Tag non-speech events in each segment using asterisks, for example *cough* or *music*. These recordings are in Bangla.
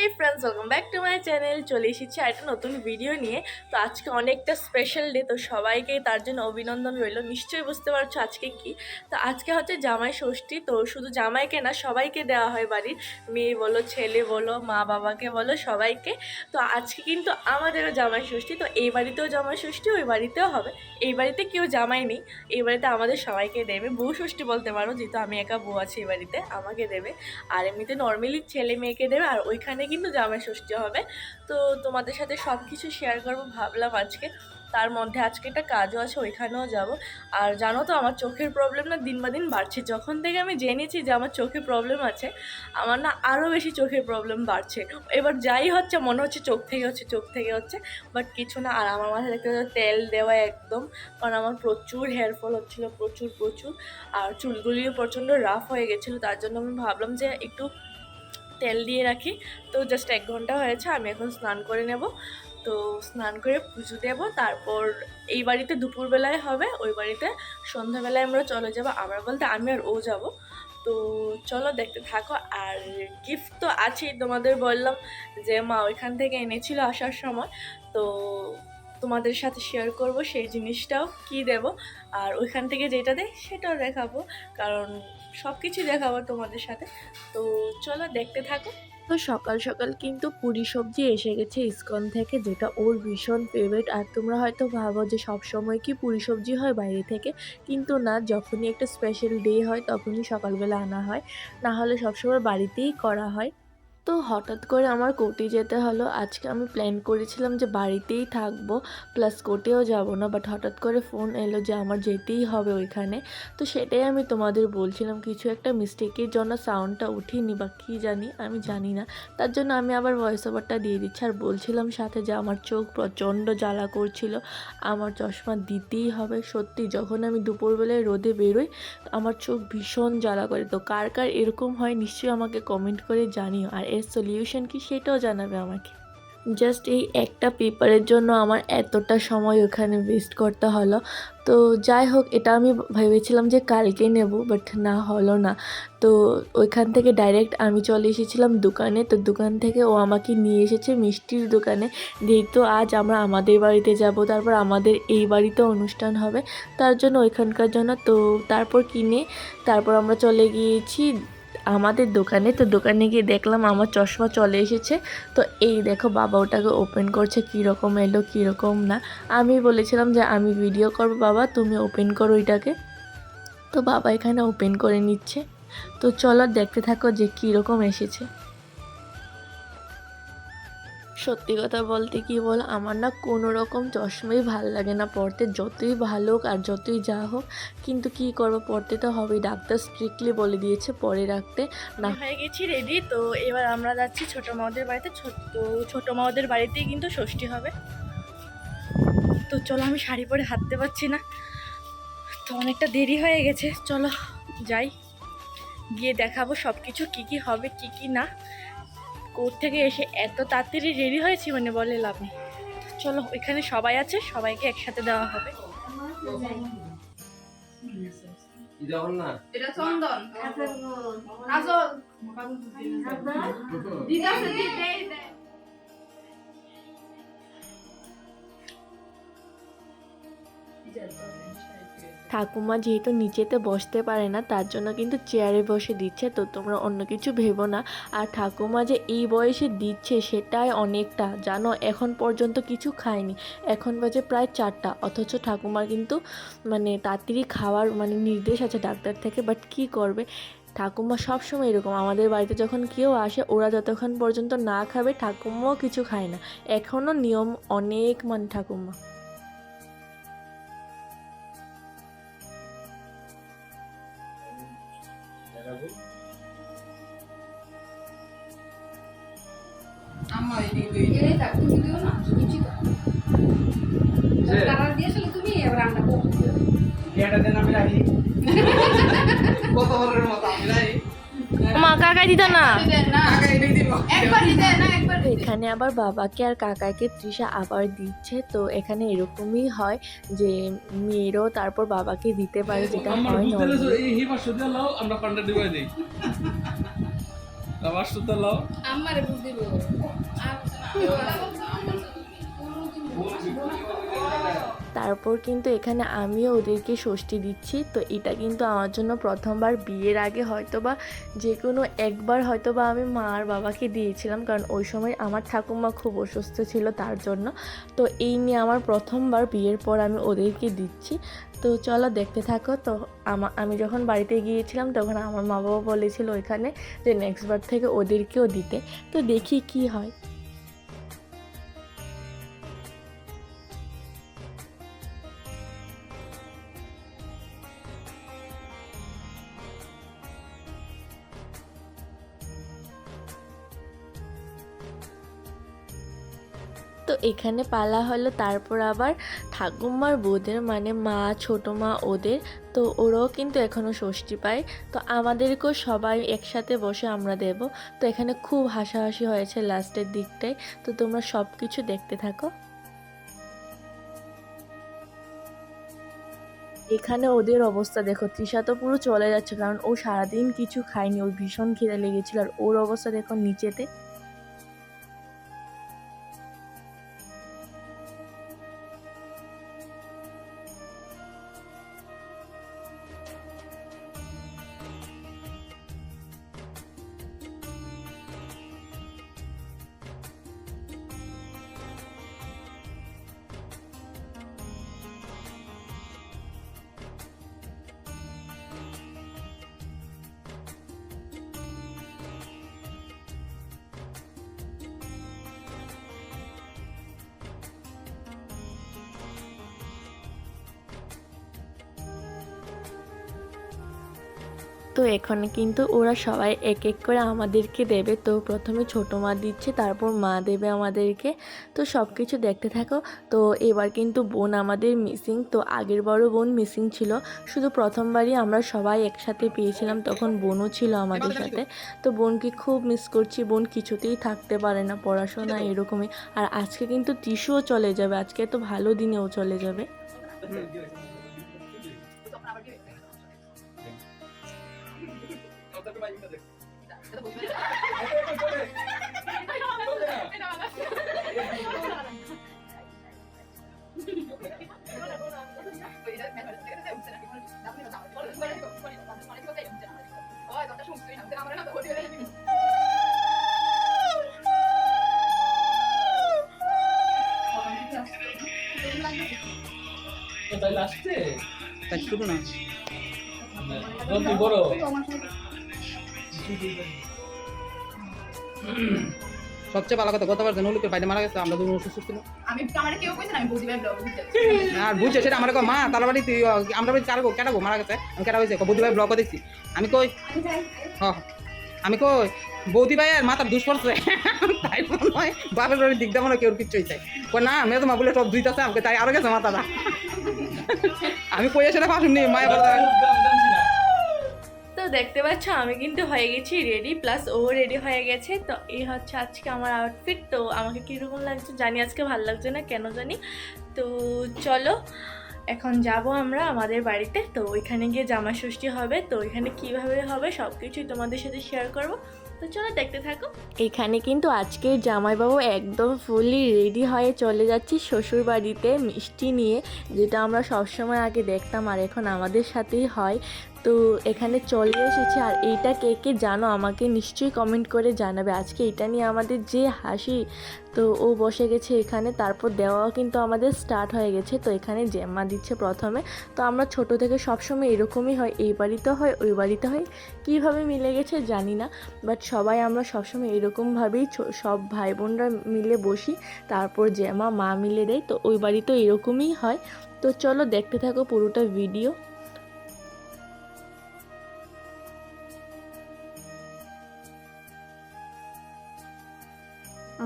Hey friends welcome back to my channel চলে এসেছি আর একটা নতুন ভিডিও নিয়ে। তো আজকে অনেকটা স্পেশাল ডে তো সবাইকে তার জন্য অভিনন্দন রইল। নিশ্চয়ই বুঝতে পারছ আজকে কি? তো আজকে হচ্ছে জামাই ষষ্ঠী, তো শুধু জামাইকে না, সবাইকে দেওয়া হয় বাড়ির। মেয়ে বলো, ছেলে বলো, মা বাবাকে বলো, সবাইকে। তো আজকে কিন্তু আমাদেরও জামাই ষষ্ঠী, তো এই বাড়িতেও জামাই ষষ্ঠী, ওই বাড়িতেও হবে। এই বাড়িতে কেউ জামাই নেই, এই বাড়িতে আমাদের সবাইকে দেবে। বউ ষষ্ঠী বলতে পারো, যেহেতু আমি একা বউ আছি এই বাড়িতে, আমাকে দেবে। আর এমনিতে নর্মালি ছেলে মেয়েকে দেবে, আর ওইখানে কিন্তু জামাই ষষ্ঠী হবে। তো তোমাদের সাথে সব কিছু শেয়ার করব ভাবলাম আজকে। তার মধ্যে আজকে একটা কাজও আছে, ওইখানেও যাব। আর জানো তো, আমার চোখের প্রবলেম না দিন বা দিন বাড়ছে। যখন থেকে আমি জেনেছি যে আমার চোখে প্রবলেম আছে, আমার না আরও বেশি চোখের প্রবলেম বাড়ছে। এবার যাই হচ্ছে, মনে হচ্ছে চোখ থেকে হচ্ছে, চোখ থেকে হচ্ছে। বাট কিছু না, আর আমার মাথায় দেখতে পাচ্ছ, তেল দেওয়া একদম। কারণ আমার প্রচুর হেয়ার ফল হচ্ছিল, প্রচুর প্রচুর। আর চুলগুলিও প্রচণ্ড রাফ হয়ে গেছিল। তার জন্য আমি ভাবলাম যে একটু তেল দিয়ে রাখি। তো জাস্ট এক ঘণ্টা হয়েছে, আমি এখন স্নান করে নেব। তো স্নান করে পুজো দেবো। তারপর এই বাড়িতে দুপুরবেলায় হবে, ওই বাড়িতে সন্ধ্যাবেলায় আমরা চলে যাব। আমরা বলতে আমি আর ও যাব। তো চলো দেখতে থাকো। আর গিফট তো আছেই তোমাদের বললাম যে মা ওইখান থেকে এনেছিল আসার সময়। তো তোমাদের সাথে শেয়ার করব সেই জিনিসটাও কি দেব, আর ওইখান থেকে যেটা দেয় সেটাও দেখাবো, কারণ সব কিছু দেখাবো তোমাদের সাথে। তো চলো দেখতে থাকো। তো সকাল সকাল কিন্তু পুরি সবজি এসে গেছে ইস্কন থেকে, যেটা ওর ভীষণ ফেভারিট আর তোমরা হয়তো ভাবো যে সব সময় কি পুরি সবজি হয় বাইরে থেকে, কিন্তু না, যখনই একটা স্পেশাল ডে হয় তখনই সকালবেলা আনা হয়। না হলে সবসময় বাড়িতেই করা হয়। তো হঠাৎ করে আমার কোর্টে যেতে হলো। আজকে আমি প্ল্যান করেছিলাম যে বাড়িতেই থাকব প্লাস কোর্টেও যাব না বাট হঠাৎ করে ফোন এলো যে আমার যেতেই হবে ওইখানে। তো সেটাই আমি তোমাদের বলছিলাম, কিছু একটা মিস্টেকের জন্য সাউন্ডটা উঠিনি বা কী জানি, আমি জানি না। তার জন্য আমি আবার ভয়েস ওভারটা দিয়ে দিচ্ছি। আর বলছিলাম সাথে যে আমার চোখ প্রচণ্ড জ্বালা করছিল, আমার চশমা দিতেই হবে। সত্যি, যখন আমি দুপুরবেলায় রোদে বেরোই, আমার চোখ ভীষণ জ্বালা করে। তো কার কার এরকম হয়, নিশ্চয়ই আমাকে কমেন্ট করে জানিও। আর এর সলিউশন কি সেটাও জানাবে আমাকে। জাস্ট এই একটা পেপারের জন্য আমার এতটা সময় ওখানে ওয়েস্ট করতে হলো। তো যাই হোক, এটা আমি ভেবেছিলাম যে কালকে নেব বাট না হলো না। তো ওইখান থেকে ডাইরেক্ট আমি চলে এসেছিলাম দোকানে। তো দোকান থেকে ও আমাকে নিয়ে এসেছে মিষ্টির দোকানে। যেহেতু আজ আমরা আমাদের বাড়িতে যাব, তারপর আমাদের এই বাড়িতে অনুষ্ঠান হবে, তার জন্য ওইখানকার জন্য। তো তারপর কিনে, তারপর আমরা চলে গিয়েছি আমাদের দোকানে, তো দোকানে গিয়ে দেখলাম আমার চশমা চলে এসেছে। তো এই দেখো বাবা ওটাকে ওপেন করছে কীরকম এলো কীরকম না। আমি বলেছিলাম যে আমি ভিডিও করব, বাবা, তুমি ওপেন করো ওইটাকে। তো বাবা এখানে ওপেন করে নিচ্ছে। তো চলো দেখতে থাকো যে কীরকম এসেছে। সত্যি কথা বলতে কি বল, আমার না কোনো রকম চশমাই ভালো লাগে না পড়তে। যতই ভালো আর যতই যা হোক, কিন্তু কি করব? পড়তে তো হবেই। ডাক্তার স্ট্রিক্টলি বলে দিয়েছে পরে রাখতে। না। হয়ে গেছি রেডি তো এবার আমরা যাচ্ছি ছোটো মাওদের বাড়িতে। ছোট, ছোটো মাওদের বাড়িতেই কিন্তু ষষ্ঠী হবে। তো চলো, আমি শাড়ি পরে হাঁটতে পারছি না। তো অনেকটা দেরি হয়ে গেছে। চলো, যাই। গিয়ে দেখাবো সব কিছু কী কী হবে, কী কী না। কোর্ট থেকে এসে এত তাড়াতাড়ি রেডি হয়েছি মানে বলে লাভ নেই। চলো এখানে সবাই আছে সবাইকে একসাথে দেওয়া হবে। এটা চন্দন। ঠাকুমা যেহেতু নিচেতে বসতে পারে না, তার জন্য কিন্তু চেয়ারে বসে দিচ্ছে, তো তোমরা অন্য কিছু ভেবো না। আর ঠাকুমা যে এই বয়সে দিচ্ছে সেটাই অনেকটা, জানো, এখন পর্যন্ত কিছু খায়নি। এখন বাজে প্রায় চারটা, অথচ ঠাকুমার কিন্তু মানে তাড়াতাড়ি খাওয়ার মানে নির্দেশ আছে ডাক্তার থেকে বাট কি করবে? ঠাকুমা সবসময় এরকম, আমাদের বাড়িতে যখন কেউ আসে, ওরা যতক্ষণ পর্যন্ত না খাবে, ঠাকুমাও কিছু খায় না। এখনও নিয়ম অনেক মানে ঠাকুমা। রাখি। *laughs* কত বড়ের মতো আমি রাখি। মা কাকাই দিত না? এখানে আবার বাবাকে আর কাকাকে তৃষা আবার দিচ্ছে তো এখানে এরকমই হয় যে মেয়েরও তারপর বাবাকে দিতে পারে যেটা হয় আমরা পান্ডা ডিবাই দিই। আমার সাথে লাও আমারে বুঝ দিব? তারপর কিন্তু এখানে আমিও ওদেরকে ষষ্ঠী দিচ্ছি। তো এটা কিন্তু আমার জন্য প্রথমবার বিয়ের আগে হয়তো বা যে কোনো একবার হয়তো বা আমি মা আর বাবাকে দিয়েছিলাম, কারণ ওই সময় আমার ঠাকুমা খুব অসুস্থ ছিল তার জন্য। তো এই নিয়ে আমার প্রথমবার বিয়ের পর আমি ওদেরকে দিচ্ছি। তো চলো দেখতে থাকো, তো আমা- যখন বাড়িতে গিয়েছিলাম তখন আমার মা বাবা বলেছিল ওইখানে যে নেক্সট বার থেকে ওদেরকেও দিতে। তো দেখি কি হয়। এখানে পালা হলো, তারপর আবার ঠাকুমার বউদের মানে মা, ছোটো মা ওদের। তো ওরাও কিন্তু এখনও ষষ্ঠী পায়। তো আমাদেরকেও সবাই একসাথে বসে আমরা দেব। তো এখানে খুব হাসাহাসি হয়েছে লাস্টের দিকটায়। তো তোমরা সব কিছু দেখতে থাকো। এখানে ওদের অবস্থা দেখো, তৃষা তো পুরো চলে যাচ্ছে, কারণ ও সারাদিন কিছু খায়নি, ওর ভীষণ খিদে লেগেছিল, আর ওর অবস্থা দেখো নিচেতে। তো এখানে কিন্তু ওরা সবাই এক এক করে আমাদেরকে দেবে। তো প্রথমে ছোটো মা দিচ্ছে, তারপর মা দেবে আমাদেরকে। তো সব কিছু দেখতে থাকো। তো এবার কিন্তু বোন আমাদের মিসিং তো আগের বারও বোন মিসিং ছিল। শুধু প্রথমবারই আমরা সবাই একসাথে পেয়েছিলাম, তখন বোনও ছিল আমাদের সাথে। তো বোনকে খুব মিস করছি। বোন কিছুতেই থাকতে পারে না পড়াশোনা এরকমই। আর আজকে কিন্তু টিস্যুও চলে যাবে। আজকে তো ভালো দিনেও চলে যাবে। তাই শুরু না। বড়। সবচেয়ে ভালো কথা গতবার যে নলিকের বাইরে মারা গেছে আমরা দুজন অসুস্থ ছিল আমি আমার কেউ কইছে না আমি বৌদি ভাই ব্লগ আর বুঝছে সেটা আমার কয়, মা তার বাড়ি তুই আমরা বাড়ি কারও কেটাবো মারা গেছে? আমি কেটা হয়েছে বৌদি ভাই ব্লগ দেখছি। আমি কই হ আমি কই বৌদি ভাই আর মাথার দুষ পড়ছে। তাই মনে হয় বাপের বাড়ির দিকটা মনে হয় কেউ কিচ্ছু হয়েছে কই না আমি তো মা বলে সব দুইটাছে আমাকে তাই আরও গেছে মাথাটা। আমি কই না পাশুন নি মায়ের দেখতে পাচ্ছ, আমি কিন্তু হয়ে গেছি রেডি প্লাস ও রেডি হয়ে গেছে। তো এই হচ্ছে আজকে আমার আউটফিট তো আমাকে কীরকম লাগছে জানি আজকে ভালো লাগছে না, কেন জানি। তো চলো, এখন যাব আমরা আমাদের বাড়িতে। তো ওইখানে গিয়ে জামা ষষ্ঠী হবে। তো ওইখানে কীভাবে হবে সব কিছুই তোমাদের সাথে শেয়ার করব। তো চলো দেখতে থাকো। এখানে কিন্তু আজকের জামাইবাবু একদম ফুললি রেডি হয়ে চলে যাচ্ছি শ্বশুর বাড়িতে মিষ্টি নিয়ে, যেটা আমরা সবসময় আগে দেখতাম আর এখন আমাদের সাথেই হয়। তো এখানে চলে এসেছে আর এইটা কে কে জানো? আমাকে নিশ্চয়ই কমেন্ট করে জানাবে। আজকে এটা নিয়ে আমাদের যে হাসি, তো ও বসে গেছে এখানে, তারপর দেওয়াও কিন্তু আমাদের স্টার্ট হয়ে গেছে। তো এখানে জেম্মা দিচ্ছে প্রথমে। তো আমরা ছোট থেকে সবসময় এরকমই হয়, এই বাড়িতে হয়, ওই বাড়িতে হয়, কীভাবে মিলে গেছে জানি না। বাট সবাই আমরা সবসময় এরকমভাবেই সব ভাই বোনরা মিলে বসি, তারপর জেমা মা মিলে দেয়। তো ওই বাড়িতেও এরকমই হয়। তো চলো দেখতে থাকো পুরোটা ভিডিও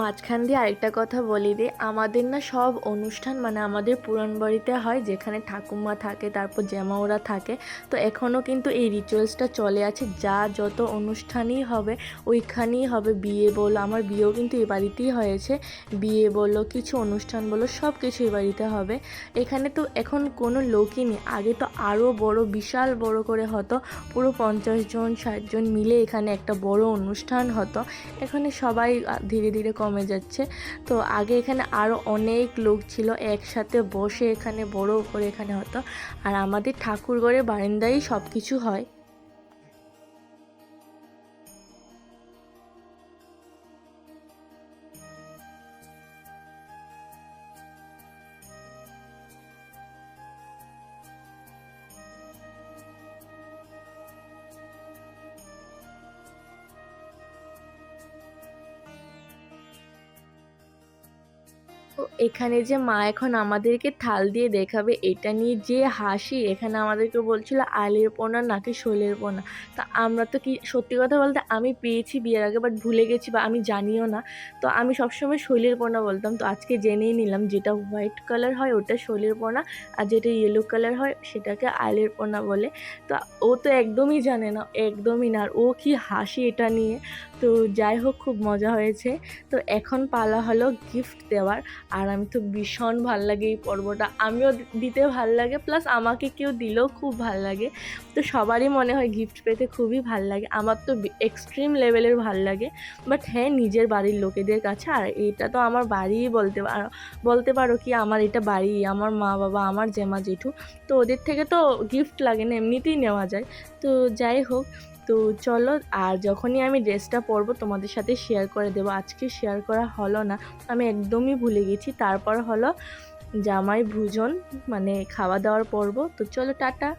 মাঝখান দিয়ে আরেকটা কথা বলি দিই আমাদের না সব অনুষ্ঠান মানে আমাদের পুরাণ বাড়িতে হয় যেখানে ঠাকুমা থাকে, তারপর জ্যামাওরা থাকে। তো এখনও কিন্তু এই রিচুয়ালসটা চলে আছে, যা যত অনুষ্ঠানই হবে, ওইখানেই হবে। বিয়ে বলো, আমার বিয়েও কিন্তু এই বাড়িতেই হয়েছে। বিয়ে বলো, কিছু অনুষ্ঠান বলো সব কিছু এই বাড়িতে হবে। এখানে তো এখন কোনো লোকই নেই। আগে তো আরও বড়, বিশাল বড় করে হতো। পুরো পঞ্চাশ জন, ষাট জন মিলে এখানে একটা বড় অনুষ্ঠান হতো। এখানে সবাই ধীরে ধীরে কমে যাচ্ছে। তো আগে এখানে আরও অনেক লোক ছিল, একসাথে বসে এখানে বড় করে এখানে হতো। আর আমাদের ঠাকুরঘরে বারান্দায় সব কিছু হয়। এখানে যে মা এখন আমাদেরকে থাল দিয়ে দেখাবে, এটা নিয়ে যে হাসি, এখানে আমাদেরকে বলছিল আলের পোনা নাকি শোলের পোনা। তা আমরা তো কি, সত্যি কথা বলতে আমি পেয়েছি বিয়ের আগে বাট ভুলে গেছি বা আমি জানিও না। তো আমি সবসময় শৈলের পোনা বলতাম। তো আজকে জেনেই নিলাম যেটা হোয়াইট কালার হয় ওটা শৈলের পোনা, আর যেটা ইয়েলো কালার হয় সেটাকে আলের পোনা বলে। তো ও তো একদমই জানে না, একদমই না, আর ও কি হাসি এটা নিয়ে। তো যাই হোক, খুব মজা হয়েছে। তো এখন পালা হলো গিফট দেওয়ার। আর আমি তো ভীষণ ভালো লাগে এই পর্বটা। আমিও দিতে ভালো লাগে প্লাস আমাকে কেউ দিলেও খুব ভালো লাগে। তো সবারই মনে হয় গিফট পেতে খুবই ভালো লাগে। আমার তো এক্সট্রিম লেভেলের ভালো লাগে। বাট হ্যাঁ নিজের বাড়ির লোকেদের কাছে। আর এটা তো আমার বাড়িই বলতে পারো বলতে পারো কি আমার এটা বাড়ি, আমার মা বাবা, আমার জেমা জেঠু। তো ওদের থেকে তো গিফট লাগে না, এমনিতেই নেওয়া যায়। তো যাই হোক তো চলো, আর যখনই আমি ড্রেসটা পরবো তোমাদের সাথে শেয়ার করে দেবো। আজকে শেয়ার করা হলো না, আমি একদমই ভুলে গেছি। তারপর হলো জামাই ভোজন মানে খাওয়া দাওয়ার পরব। তো চলো, টাটা।